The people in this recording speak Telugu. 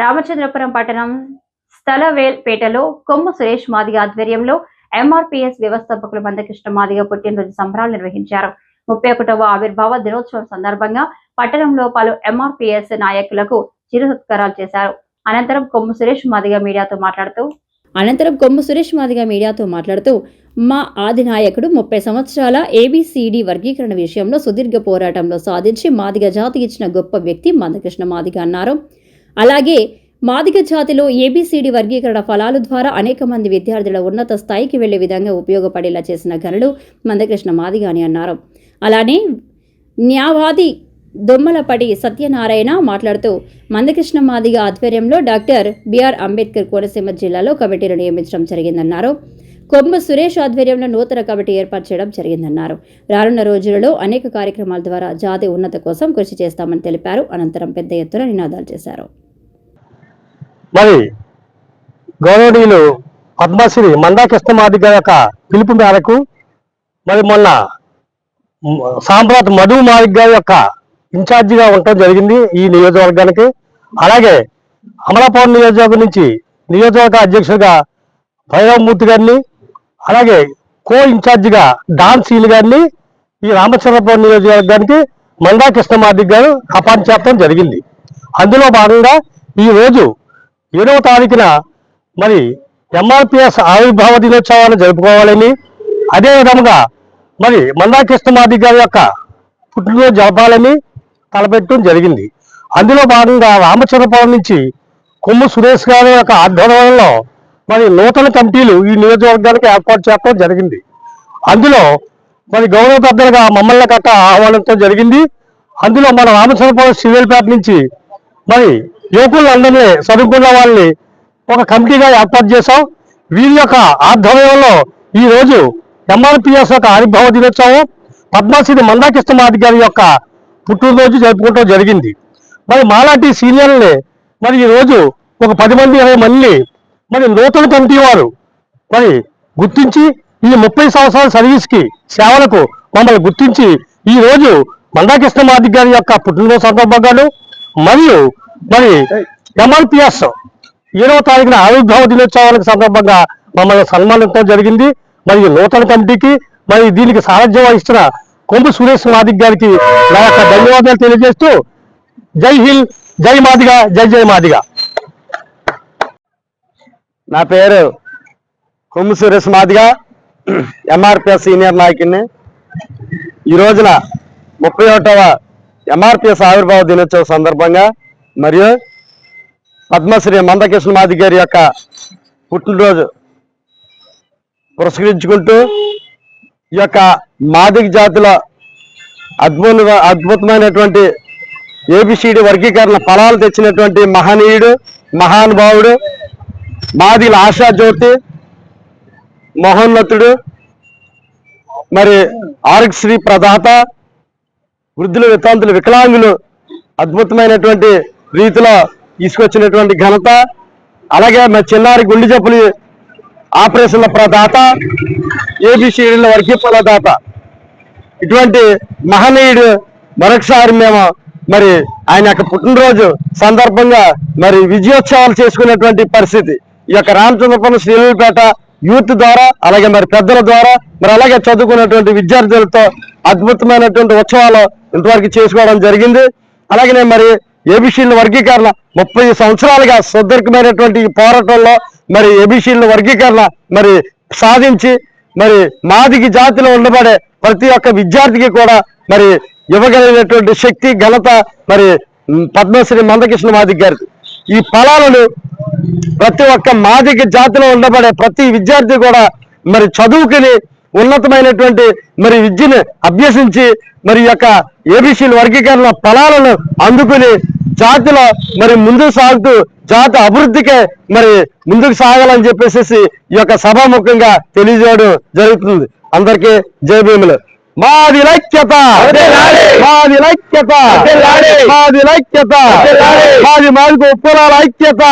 రామచంద్రపురం పట్టణం స్థలవేల్పేటలో కొమ్ము సురేష్ మాదిగ ఆధ్వర్యంలో ఎంఆర్పీఎస్ వ్యవస్థాపకులు మందకృష్ణ మాదిగ పుట్టినరోజు సంబరాలు నిర్వహించారు. ముప్పై ఒకటవ ఆవిర్భావ దినోత్సవం సందర్భంగా పట్టణంలో పలు ఎంఆర్పీఎస్ నాయకులకు చిరు సత్కారాలు చేశారు. అనంతరం కొమ్ము సురేష్ మాదిగ మీడియాతో మాట్లాడుతూ అనంతరం కొమ్ము సురేష్ మాదిగ మీడియాతో మాట్లాడుతూ మా ఆది నాయకుడు ముప్పై సంవత్సరాల ఏబిసిడి వర్గీకరణ విషయంలో సుదీర్ఘ పోరాటంలో సాధించి మాదిగ జాతికి ఇచ్చిన గొప్ప వ్యక్తి మందకృష్ణ మాదిగ అన్నారు. అలాగే మాదిగ జాతిలో ఏబీసీడీ వర్గీకరణ ఫలాలు ద్వారా అనేక మంది విద్యార్థుల ఉన్నత స్థాయికి వెళ్ళే విధంగా ఉపయోగపడేలా చేసిన ఘనుడు మందకృష్ణ మాదిగ అని అన్నారు. అలానే న్యావాది దొమ్మలపడి సత్యనారాయణ మాట్లాడుతూ మందకృష్ణ మాదిగ ఆధ్వర్యంలో డాక్టర్ బిఆర్ అంబేద్కర్ కోనసీమ జిల్లాలో కమిటీలు నియమించడం జరిగిందన్నారు. కొమ్మ సురేష్ ఆధ్వర్యంలో నూతన కమిటీ ఏర్పాటు చేయడం జరిగిందన్నారు. రానున్న రోజులలో అనేక కార్యక్రమాల ద్వారా జాతి ఉన్నత కోసం కృషి చేస్తామని తెలిపారు. అనంతరం పెద్ద ఎత్తున నినాదాలు చేశారు. మరి గౌరవనీయులు పద్మశ్రీ మందాకృష్ణ మాదిగ యొక్క పిలుపు మేరకు మరి మొన్న మ్, సాంప్రత మధు మాదిక్ గారి యొక్క ఇన్ఛార్జిగా ఉండటం జరిగింది ఈ నియోజకవర్గానికి. అలాగే అమలాపురం నియోజకవర్గం నుంచి నియోజకవర్గ అధ్యక్షుడిగా భైరవమూర్తి గారిని అలాగే కో ఇన్ఛార్జిగా డాన్ సీల్ గారిని ఈ రామచంద్రపురం నియోజకవర్గానికి మందా కృష్ణమాదిక్ గారు అపాయింట్ చేయడం జరిగింది. అందులో భాగంగా ఈ రోజు ఏడవ తారీఖున మరి ఎంఆర్పిఎస్ ఆవిర్భావ దినోత్సవాన్ని జరుపుకోవాలని అదే విధంగా మరి మందా కృష్ణమాది గారి యొక్క పుట్టినరోజు జరపాలని తలపెట్టడం జరిగింది. అందులో భాగంగా రామచంద్రపురం నుంచి కొమ్ము సురేష్ గారి యొక్క ఆధ్వర్యంలో మరి నూతన కమిటీలు ఈ నియోజకవర్గానికి ఏర్పాటు చేయడం జరిగింది. అందులో మరి గౌరవ పెద్దలుగా మమ్మల్ని గట్ట ఆహ్వానంతో జరిగింది. అందులో మన రామచంద్రపురం సివిల్పేట నుంచి మరి యువకులందరినీ చదువుకున్న వాళ్ళని ఒక కమిటీగా ఏర్పాటు చేశాం. వీరి యొక్క ఆధ్వర్యంలో ఈ రోజు ఎంఆర్పిఎస్ యొక్క ఆవిర్భావ దినోత్సవం పద్మశ్రీ మందాకృష్ణ మాది గారి యొక్క పుట్టినరోజు జరుపుకోవడం జరిగింది. మరి మాలాంటి సీనియర్ని మరి ఈ రోజు ఒక పది మంది ఇరవై మంది మరి నూతన కమిటీ వారు మరి గుర్తించి ఈ ముప్పై సంవత్సరాల సర్వీస్కి సేవలకు మమ్మల్ని గుర్తించి ఈ రోజు మందాకృష్ణ మాదిక్ గారి యొక్క పుట్టినరోజు సందర్భంగాను మరియు మరి ఎంఆర్పిఎస్ ఏడవ తారీఖున ఆవిర్భావ దినోత్సవాలకు సందర్భంగా మమ్మల్ని సన్మానించడం జరిగింది. మరియు నూతన కమిటీకి మరి దీనికి సారథ్యం వహిస్తున్న కొంపు సురేష్ మాదిక్ గారికి నా యొక్క ధన్యవాదాలు తెలియజేస్తూ జై హిల్ జై మాదిగా జై జై మాదిగ. నా పేరు కొమ్ము సురేష్ మాదిగ ఎంఆర్పిఎస్ సీనియర్ నాయకుడిని. ఈ రోజున ముప్పై ఒకటవ ఎంఆర్పిఎస్ ఆవిర్భావ దినోత్సవం సందర్భంగా మరియు పద్మశ్రీ మందకృష్ణ మాది గారి యొక్క పుట్టినరోజు పురస్కరించుకుంటూ ఈ యొక్క మాదిక జాతిలో అద్భుత అద్భుతమైనటువంటి ఏబిసిడి వర్గీకరణ ఫలాలు తెచ్చినటువంటి మహనీయుడు మహానుభావుడు మాదిల ఆశాజ్యోతి మహోన్నతుడు మరి ఆరోగ్యశ్రీ ప్రదాత వృద్ధులు వితాంతులు వికలాంగులు అద్భుతమైనటువంటి రీతిలో తీసుకొచ్చినటువంటి ఘనత అలాగే మా చిన్నారి గుండె జబ్బులు ఆపరేషన్ల ప్రదాత ఏబిసిడీల వర్గీపల దాత ఇటువంటి మహనీయుడు మరొకసారి మేము మరి ఆయన యొక్క పుట్టినరోజు సందర్భంగా మరి విజయోత్సవాలు చేసుకునేటువంటి పరిస్థితి. ఈ యొక్క రామచంద్రపురం శ్రీలపేట యూత్ ద్వారా అలాగే మరి పెద్దల ద్వారా మరి అలాగే చదువుకున్నటువంటి విద్యార్థులతో అద్భుతమైనటువంటి ఉత్సవాలు ఇంతవరకు చేసుకోవడం జరిగింది. అలాగనే మరి ఏబిసీల వర్గీకరణ ముప్పై సంవత్సరాలుగా సుదీర్ఘమైనటువంటి ఈ పోరాటంలో మరి ఏబిసీల వర్గీకరణ మరి సాధించి మరి మాదిగి జాతిలో ఉండబడే ప్రతి ఒక్క విద్యార్థికి కూడా మరి ఇవ్వగలిగినటువంటి శక్తి ఘనత మరి పద్మశ్రీ మందకృష్ణ మాదిగ్ గారికి ఈ ఫలాలను ప్రతి ఒక్క మాదిగ జాతిలో ఉండబడే ప్రతి విద్యార్థి కూడా మరి చదువుకుని ఉన్నతమైనటువంటి మరి విద్యను అభ్యసించి మరి యొక్క ఏబిసిల వర్గీకరణ ఫలాలను అందుకుని జాతిలో మరి ముందుకు సాగుతూ జాతి అభివృద్ధికే మరి ముందుకు సాగాలని చెప్పేసి ఈ యొక్క సభాముఖంగా తెలియజేయడం జరుగుతుంది. అందరికీ జై భీములు. మాది లైక్యత మాది లైక్యత మాది లైక్యత మాది మాది ఒప్పులాల ఐక్యత.